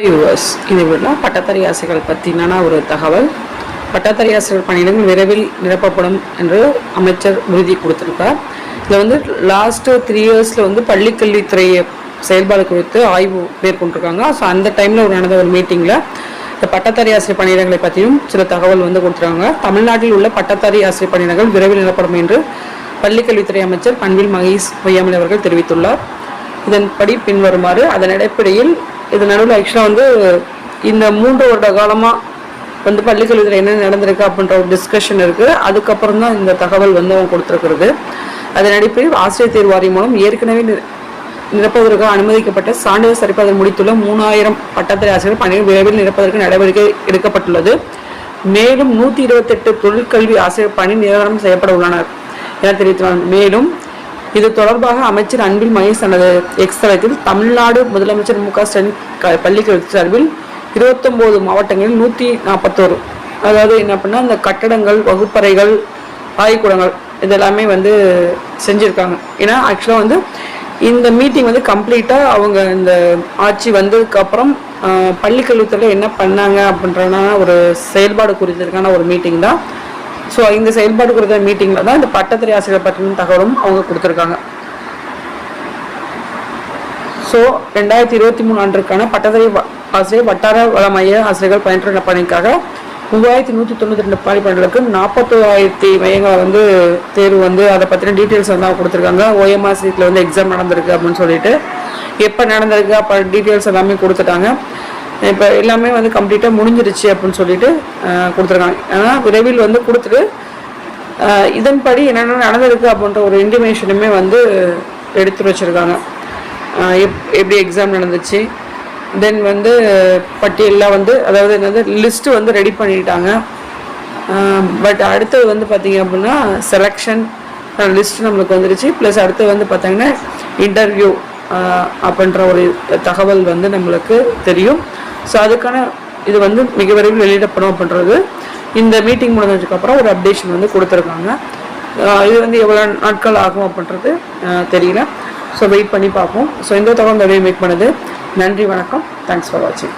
US இதை விட பட்டதாரி ஆசைகள் பற்றின ஒரு தகவல். பட்டதாரி ஆசிரியர் பணியிடங்கள் விரைவில் நிரப்பப்படும் என்று அமைச்சர் உறுதி கொடுத்திருக்கார் இதில் வந்து லாஸ்ட்டு த்ரீ இயர்ஸில் வந்து பள்ளிக்கல்வித்துறையை செயல்பாடு குறித்து ஆய்வு மேற்கொண்டிருக்காங்க. ஸோ அந்த டைமில் ஒரு நடந்த ஒரு மீட்டிங்கில் இந்த பட்டத்தறி ஆசிரியர் பணியிடங்களை பற்றியும் சில தகவல் வந்து கொடுத்துருக்காங்க. தமிழ்நாட்டில் உள்ள பட்டத்தறி ஆசிரியர் பணியிடங்கள் விரைவில் நிரப்படும் என்று பள்ளிக்கல்வித்துறை அமைச்சர் பன்வில் மகேஷ் பொய்யாமலை அவர்கள் தெரிவித்துள்ளார். இதன்படி பின்வருமாறு அதன் அடிப்படையில் இது நடுவில் ஆக்சுவலாக வந்து இந்த மூன்று வருட காலமாக வந்து பள்ளிக்கல்வித்துறை என்ன நடந்திருக்கு அப்படின்ற ஒரு டிஸ்கஷன் இருக்குது அதுக்கப்புறம் தான் இந்த தகவல் வந்து அவங்க கொடுத்துருக்கிறது. அதன் அடிப்படையில் ஆசிரியர் தேர்வு வாரியம் மூலம் ஏற்கனவே நிர- நிரப்புவதற்கு அனுமதிக்கப்பட்ட சான்றிதழ் சரிபார்த்து முடித்துள்ள மூணாயிரம் பட்டதாரி ஆசிரியர் பணிகள் விரைவில் நிரப்பதற்கு நடவடிக்கை எடுக்கப்பட்டுள்ளது. மேலும் நூற்றி இருபத்தெட்டு தொழிற்கல்வி ஆசிரியர் பணி நிரந்தரம் செய்யப்பட உள்ளனர். என தெரிவித்துள்ளார் மேலும் இது தொடர்பாக அமைச்சர் அன்பில் மகேஷ் தனது எக்ஸ் தளத்தில் தமிழ்நாடு முதலமைச்சர் மு க ஸ்டாலின் க- பள்ளிக்கல்வி சார்பில் இருபத்தொம்போது மாவட்டங்களில் நூற்றி நாற்பத்தோரு அதாவது என்ன பண்ணால் இந்த கட்டடங்கள் வகுப்பறைகள் ஆய்வுக்கூடங்கள் இதெல்லாமே வந்து செஞ்சுருக்காங்க. ஏன்னா ஆக்சுவலாக வந்து இந்த மீட்டிங் வந்து கம்ப்ளீட்டாக அவங்க இந்த ஆட்சி வந்ததுக்கப்புறம் பள்ளிக்கல்வித்துறையில் என்ன பண்ணாங்க அப்படின்றனா ஒரு செயல்பாடு குறித்ததுக்கான ஒரு மீட்டிங் தான். ஸோ இந்த செயல்பாடு குறித்த மீட்டிங்கில் தான் இந்த பட்டத்திரை ஆசிரியர் பற்றின தகவலும் அவங்க கொடுத்துருக்காங்க. ஸோ ரெண்டாயிரத்தி இருபத்தி மூணு ஆண்டுக்கான பட்டத்துறை வ- ஆசிரியர் வட்டார வள மைய ஆசிரியர்கள் பயின்ற பணிக்காக மூவாயிரத்தி நூற்றி தொண்ணூற்றி ரெண்டு பணிகளுக்கு நாற்பத்தோராயிரத்தி மையங்களை வந்து தேர்வு வந்து அதை பற்றின டீட்டெயில்ஸ் வந்து அவங்க கொடுத்துருக்காங்க. ஓஎம்ஆர் சீட்டில் வந்து எக்ஸாம் நடந்திருக்கு அப்படின்னு சொல்லிட்டு. எப்போ நடந்திருக்கு அப்போ டீட்டெயில்ஸ் எல்லாமே கொடுத்துட்டாங்க. இப்போ எல்லாமே வந்து கம்ப்ளீட்டாக முடிஞ்சிருச்சு அப்படின்னு சொல்லிட்டு கொடுத்துருக்காங்க. ஆனால் விரைவில் வந்து கொடுத்துட்டு இதன்படி என்னென்ன நடந்திருக்கு அப்படின்ற ஒரு இன்டிமேஷனுமே வந்து எடுத்து வச்சுருக்காங்க. எப் எப்படி எக்ஸாம் நடந்துச்சு? தென் வந்து பட்டியலாம் வந்து அதாவது என்னது லிஸ்ட்டு வந்து ரெடி பண்ணிட்டாங்க. பட் அடுத்தது வந்து பார்த்தீங்க அப்படின்னா செலெக்ஷன் லிஸ்ட் நம்மளுக்கு வந்துருச்சு. ப்ளஸ் அடுத்து வந்து பார்த்திங்கன்னா இன்டர்வியூ அப்படின்ற ஒரு தகவல் வந்து நம்மளுக்கு தெரியும். ஸோ அதுக்கான இது வந்து மிக விரைவில் வெளியிடப்படும் அப்படின்றது இந்த மீட்டிங் முடிஞ்சதுக்கப்புறம் ஒரு அப்டேஷன் வந்து கொடுத்துருக்காங்க. இது வந்து எவ்வளோ நாட்கள் ஆகும் அப்படின்றது தெரியல. ஸோ வெயிட் பண்ணி பார்ப்போம். ஸோ இந்த தகவல் இந்த மேக் பண்ணுது. நன்றி வணக்கம். தேங்க்ஸ் ஃபார் வாட்சிங்